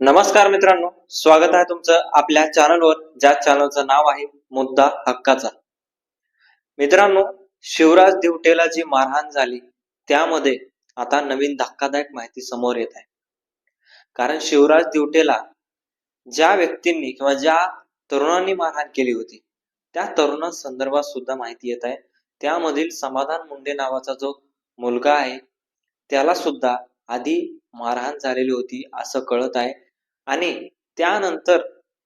नमस्कार मित्रांनो स्वागत आहे तुमचं आपल्या चॅनलवर ज्या चॅनलचं नाव आहे मुद्दा हक्काचा. मित्रांनो शिवराज दिवटेला जी मारहाण झाली. त्यामध्ये आता नवीन धक्कादायक माहिती समोर येत आहे. कारण शिवराज दिवटेला ज्या व्यक्तींनी किंवा ज्या तरुणांनी मारहाण केली होती त्या तरुणा संदर्भात सुद्धा माहिती येत आहे. त्यामधील समाधान मुंडे नावाचा जो मुलगा आहे त्याला सुद्धा आधी मारहाण झालेली होती असं कळत आहे. आणि त्यानंतर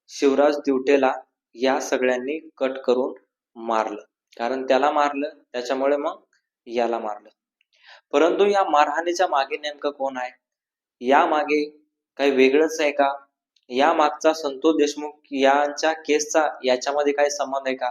शिवराज दिवटेला या सगळ्यांनी कट करून मारलं. कारण त्याला मारलं त्याच्यामुळे मग याला मारलं. परंतु या मारहाणीच्या मागे नेमकं कोण आहे? या मागे काही वेगळंच आहे का? या मागचा संतोष देशमुख यांच्या केसचा याच्यामध्ये काही संबंध आहे का?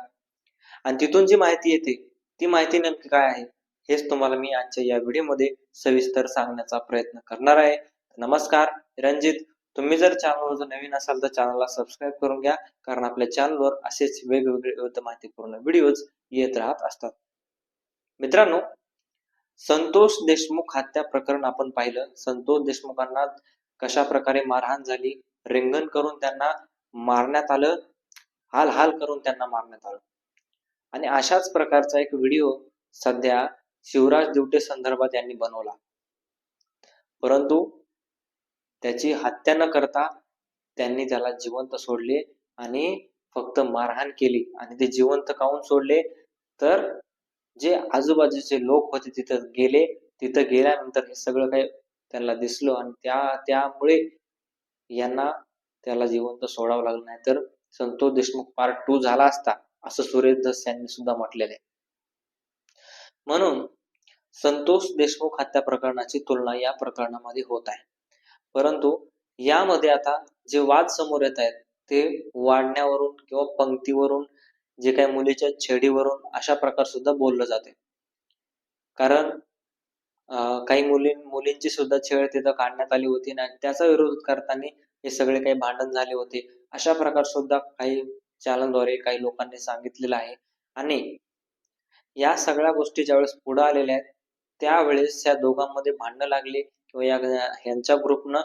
आणि तिथून जी माहिती येते ती माहिती नेमकी काय आहे? हेच तुम्हाला मी आजच्या या व्हिडिओमध्ये सविस्तर सांगण्याचा प्रयत्न करणार आहे. नमस्कार रणजित. तुम्ही जर चॅनलवर जर नवीन असाल तर चॅनलला सबस्क्राईब करून घ्या कारण आपल्या चॅनलवर असेच वेगवेगळे विविध माहितीपूर्ण व्हिडिओज येत राहत असतात. मित्रांनो संतोष देशमुख हत्या प्रकरण आपण पाहिलं. संतोष देशमुखांना कशा प्रकारे मारहाण झाली रिंगण करून त्यांना मारण्यात आलं हाल हाल करून त्यांना मारण्यात आलं. आणि अशाच प्रकारचा एक व्हिडिओ सध्या शिवराज दिवटे संदर्भात यांनी बनवला. परंतु त्याची हत्या न करता त्यांनी त्याला जिवंत सोडले आणि फक्त मारहाण केली आणि ते जिवंत काऊन सोडले? तर जे आजूबाजूचे लोक होते तिथं गेले तिथं गेल्यानंतर हे सगळं काही त्यांना दिसलं आणि त्या त्यामुळे यांना त्याला जिवंत सोडावं लागलं. नाही तर संतोष देशमुख पार्ट टू झाला असता असं सुरेश धस यांनी सुद्धा म्हटलेलं आहे. म्हणून संतोष देशमुख हत्या प्रकरणाची तुलना या प्रकरणामध्ये होत आहे. परंतु यामध्ये आता जे वाद समोर येत आहेत ते वाढण्यावरून किंवा पंक्तीवरून जे काही मुलीच्या छेडीवरून अशा प्रकार सुद्धा बोललं जाते. कारण अं, काही मुली मुलींची सुद्धा छेड तिथं काढण्यात आली होती आणि त्याचा विरोध करताना हे सगळे काही भांडण झाले होते. अशा प्रकार सुद्धा काही चॅनलद्वारे काही लोकांनी सांगितलेलं आहे. आणि या सगळ्या गोष्टी ज्यावेळेस पुढे आलेल्या आहेत त्यावेळेस या दोघांमध्ये भांडणं लागले किंवा या ह्यांच्या ग्रुपनं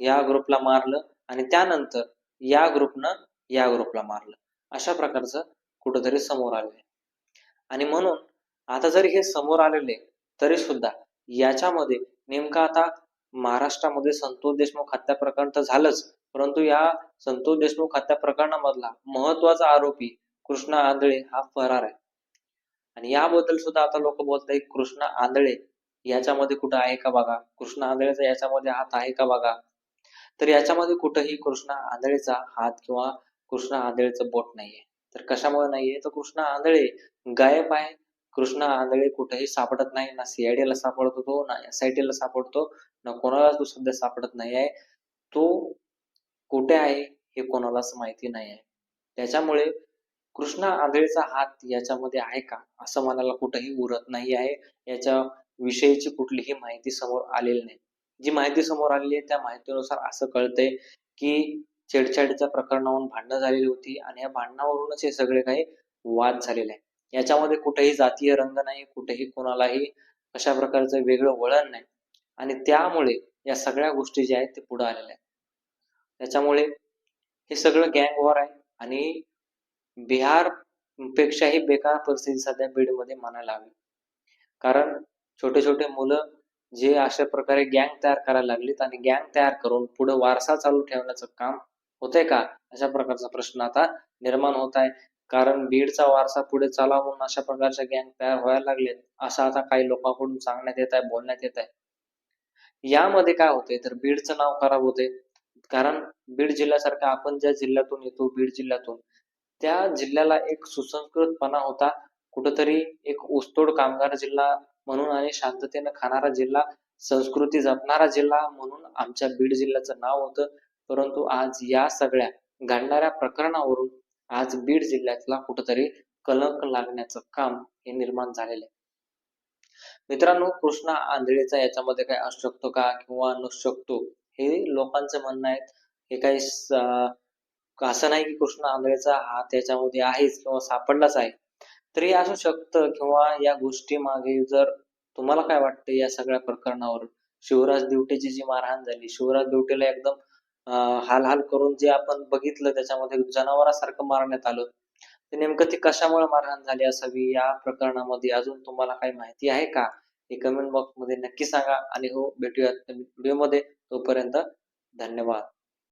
या ग्रुपला मारलं आणि त्यानंतर या ग्रुपनं या ग्रुपला मारलं. अशा प्रकारचं कुठंतरी समोर आलेलं आणि म्हणून आता जरी हे समोर आलेले तरी सुद्धा याच्यामध्ये नेमका आता महाराष्ट्रामध्ये संतोष देशमुख हत्या प्रकरण तर झालंच परंतु या संतोष देशमुख हत्या प्रकरणामधला महत्त्वाचा आरोपी कृष्णा आंधळे हा फरार आहे. आणि याबद्दल सुद्धा आता लोक बोलतात कृष्णा आंधळे याच्यामध्ये कुठं आहे का बघा? कृष्णा आंधळेचा याच्यामध्ये हात आहे का बघा? तर याच्यामध्ये कुठंही कृष्णा आंधळेचा हात किंवा कृष्णा आंधळेचं बोट नाहीये. तर कशामुळे नाहीये? तर कृष्णा आंधळे गायब आहे. कृष्णा आंधळे कुठेही सापडत नाही. ना सीआयडीला सापडतो तो ना एस आय ला सापडतो ना कोणाला तो सध्या सापडत नाही आहे तो कुठे आहे हे कोणालाच माहिती नाही आहे त्याच्यामुळे कृष्णा आंधळेचा हात याच्यामध्ये आहे का? असं मनाला कुठंही उरत नाही आहे. याच्या विषयीची कुठलीही माहिती समोर आलेली नाही. जी माहिती समोर आलेली आहे त्या माहितीनुसार असं कळतंय की छेडछाडीच्या प्रकरणावरून भांडणं झालेली होती आणि या भांडणावरूनच हे सगळे काही वाद झालेले आहे याच्यामध्ये कुठेही जातीय रंग नाही कुठेही कोणालाही अशा प्रकारचं वेगळं वळण नाही. आणि त्यामुळे या सगळ्या गोष्टी ज्या आहेत ते पुढे आलेल्या आहेत. त्याच्यामुळे हे सगळं गँग वॉर आहे आणि बिहार पेक्षाही बेकार परिस्थिती सध्या बीडमध्ये म्हणायला हवी. कारण छोटे छोटे मुलं जे अशा प्रकारे गँग तयार करायला लागलीत आणि गँग तयार करून पुढे वारसा चालू ठेवण्याचं काम होतंय का? अशा प्रकारचा प्रश्न आता निर्माण होत आहे कारण बीडचा वारसा पुढे चालावा म्हणून अशा प्रकारच्या गँग तयार व्हायला लागलेत असं आता काही लोकांकडून सांगण्यात येत आहे बोलण्यात येत आहे यामध्ये काय होते तर बीडचं नाव खराब होते कारण बीड जिल्ह्यासारखा आपण ज्या जिल्ह्यातून येतो बीड जिल्ह्यातून त्या जिल्ह्याला एक सुसंस्कृतपणा होता. कुठंतरी एक ऊसतोड कामगार जिल्हा म्हणून आणि शांततेनं खाणारा जिल्हा संस्कृती जपणारा जिल्हा म्हणून आमच्या बीड जिल्ह्याचं नाव होतं. परंतु आज या सगळ्या घडणाऱ्या प्रकरणावरून आज बीड जिल्ह्यातला कुठंतरी कलंक लागण्याचं काम हे निर्माण झालेलं आहे. मित्रांनो कृष्णा आंधळेचा याच्यामध्ये काय असू शकतो का किंवा नसू शकतो हे लोकांचं म्हणणं आहे हे काही असं नाही की कृष्ण आंधळेचा हा त्याच्यामध्ये आहेच किंवा सापडलाच आहे? तरी असू शकतं किंवा या गोष्टी मागे जर तुम्हाला काय वाटतं या सगळ्या प्रकरणावर? शिवराज देवटेची जी मारहाण झाली शिवराज देवटेला एकदम हालहाल हाल हाल करून जे आपण बघितलं त्याच्यामध्ये जनावरासारखं मारण्यात आलं. ते नेमकं ती कशामुळे मारहाण झाली असावी? या प्रकरणामध्ये अजून तुम्हाला काही माहिती आहे का? हे कमेंट बॉक्समध्ये नक्की सांगा आणि हो भेटूयात व्हिडिओमध्ये. तोपर्यंत धन्यवाद.